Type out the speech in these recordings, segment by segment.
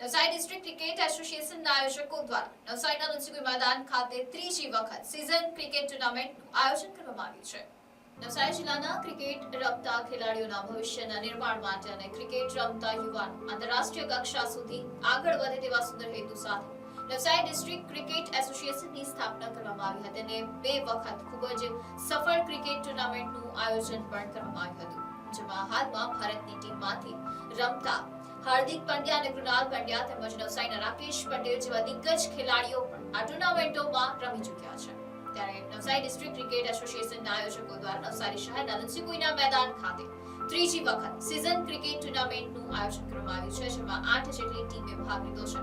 Navsari district cricket એસોસિએશનના આયોજકો દ્વારા નવસારીના લુન્સીકુઈ મેદાન ખાતે ત્રીજી વખત સિઝન ક્રિકેટ ટુર્નામેન્ટનું આયોજન કરવામાં આવ્યું છે. નવસારી જિલ્લાના ક્રિકેટ રમતા ખેલાડીઓના ભવિષ્યના નિર્માણ માટે અને ક્રિકેટ રમતા યુવાન આંતરરાષ્ટ્રીય કક્ષા સુધી આગળ વધે તેવા સુંદર હેતુ સાથે નવસારી ડિસ્ટ્રિક્ટ ક્રિકેટ એસોસિએશનની સ્થાપના કરવામાં આવી હતી અને બે વખત ખૂબ જ સફળ ક્રિકેટ ટુર્નામેન્ટનું આયોજન પણ કરવામાં આવ્યું હતું, જેમાં હાલમાં ભારતની ટીમમાંથી રમતા હાર્દિક પંડ્યા અને કૃણાલ પંડ્યા તેમજ નવસારીના રાકેશ પટેલ જેવા દિગ્ગજ ખેલાડીઓ પણ આ ટુર્નામેન્ટોમાં રમી ચૂક્યા છે. ત્યારે નવસારી ડિસ્ટ્રિક્ટ ક્રિકેટ એસોસિએશનના આયોજકો દ્વારા નવસારી શહેરના લનસીકુઈના મેદાન ખાતે ત્રીજી વખત સિઝન ક્રિકેટ ટુર્નામેન્ટનું આયોજન કરવામાં આવ્યું છે, જેમાં આઠ જેટલી ટીમે ભાગ લીધો છે.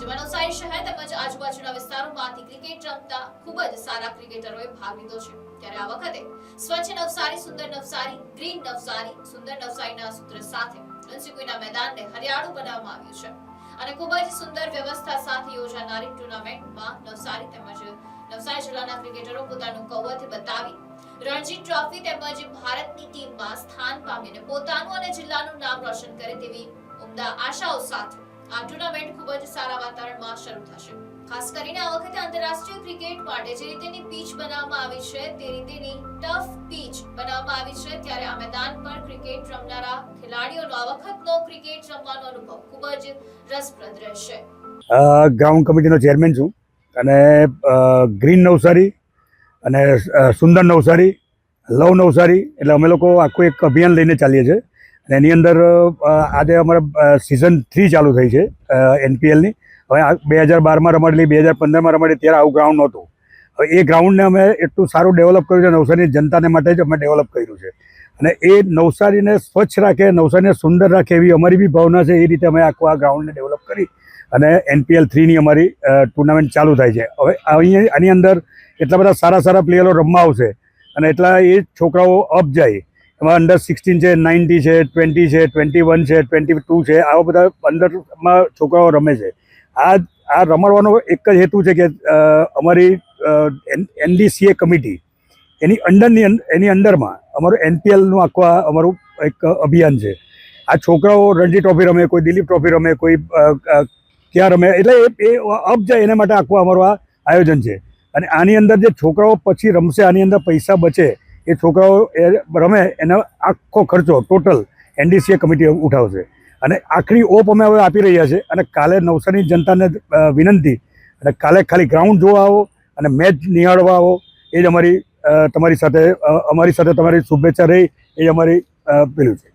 જેમાં નવસારી શહેર તેમજ આજુબાજુના વિસ્તારોમાંથી ક્રિકેટ રમતા ખૂબ જ સારા ક્રિકેટરોએ ભાગ લીધો છે. ત્યારે આ વખતે સ્વચ્છ નવસારી, સુંદર નવસારી, ગ્રીન નવસારી, સુંદર નવસારીના સૂત્ર સાથે લંસીકુઈના મેદાનને હરિયાળું બનાવવામાં આવ્યું છે. અને ખૂબ જ સુંદર વ્યવસ્થા સાથે યોજાનારી ટુર્નામેન્ટમાં નવસારી તેમજ નવસારી જિલ્લાના ક્રિકેટરો પોતાનું કૌવત બતાવી રણજી ટ્રોફી તેમજ ભારતની ટીમમાં સ્થાન પામીને પોતાનું અને જિલ્લાનું નામ રોશન કરે તેવી ઉમદા આશાઓ સાથે આ ટુર્નામેન્ટ ખૂબ જ સારા વાતાવરણમાં શરૂ થશે. ખાસ કરીને આ વખતે આંતરરાષ્ટ્રીય ક્રિકેટ માટે જે રીતેની પીચ બનાવવામાં આવી છે, તે રીતેની ટફ પીચ બનાવવામાં આવી છે, ત્યારે આ મેદાન પર ક્રિકેટ રમનારા ખેલાડીઓનો, આ વખતનો ક્રિકેટ રમવાનો અનુભવ ખૂબ જ રસપ્રદ રહેશે. ગ્રાઉન્ડ કમિટીનો ચેરમેન છું અને ગ્રીન નવસારી અને સુંદર નવસારી, લવ નવસારી, એટલે અમે લોકો આખું એક અભિયાન લઈને ચાલીએ છીએ. અને એની અંદર આજે અમારે સિઝન થ્રી ચાલુ થઈ છે એનપીએલની હવે બે હજાર બારમાં રમાડેલી, બે હજાર પંદરમાં રમાડેલી, ત્યારે આવું ગ્રાઉન્ડ નહોતું. હવે એ ગ્રાઉન્ડને અમે એટલું સારું ડેવલપ કર્યું છે, નવસારીની જનતાને માટે જ અમે ડેવલપ કર્યું છે. અને એ નવસારીને સ્વચ્છ રાખે, નવસારીને સુંદર રાખે એવી અમારી બી ભાવના છે, એ રીતે અમે આખું આ ગ્રાઉન્ડને ડેવલપ કરી અને એનપીએલ થ્રીની અમારી ટુર્નામેન્ટ ચાલુ થાય છે. હવે અહીં આની અંદર એટલા બધા સારા સારા પ્લેયરો રમવા આવશે અને એટલા એ છોકરાઓ અપ જાય. એમાં અંડર સિક્સટીન છે નાઇન્ટી છે ટ્વેન્ટી છે ટ્વેન્ટી વન છે ટ્વેન્ટી ટુ છે, આવા બધા અંડરમાં છોકરાઓ રમે છે. આ આ રમાડવાનો એક જ હેતુ છે કે અમારી એનડીસીએ કમિટી, એની અંડરની એની અંડરમાં અમારું એનપીએલનું આખું અમારું એક અભિયાન છે. આ છોકરાઓ રણજી ટ્રોફી રમે, કોઈ દિલીપ ટ્રોફી રમે, કોઈ ક્યાં રમે, એટલે એ અપ જાય એના માટે આખું અમારું આ આયોજન છે. અને આની અંદર જે છોકરાઓ પછી રમશે, આની અંદર પૈસા બચે એ છોકરાઓ એ રમે એનો આખો ખર્ચો ટોટલ એનડીસીએ કમિટી ઉઠાવશે. અને આખરી ઓપ અમે હવે આપી રહ્યા છે અને કાલે નવસારીની જનતાને વિનંતી અને કાલે ખાલી ગ્રાઉન્ડ જોવા આવો અને મેચ નિહાળવા આવો. એ જ અમારી તમારી સાથે અમારી સાથે તમારી શુભેચ્છા રહી. એ અમારી પેલું છે.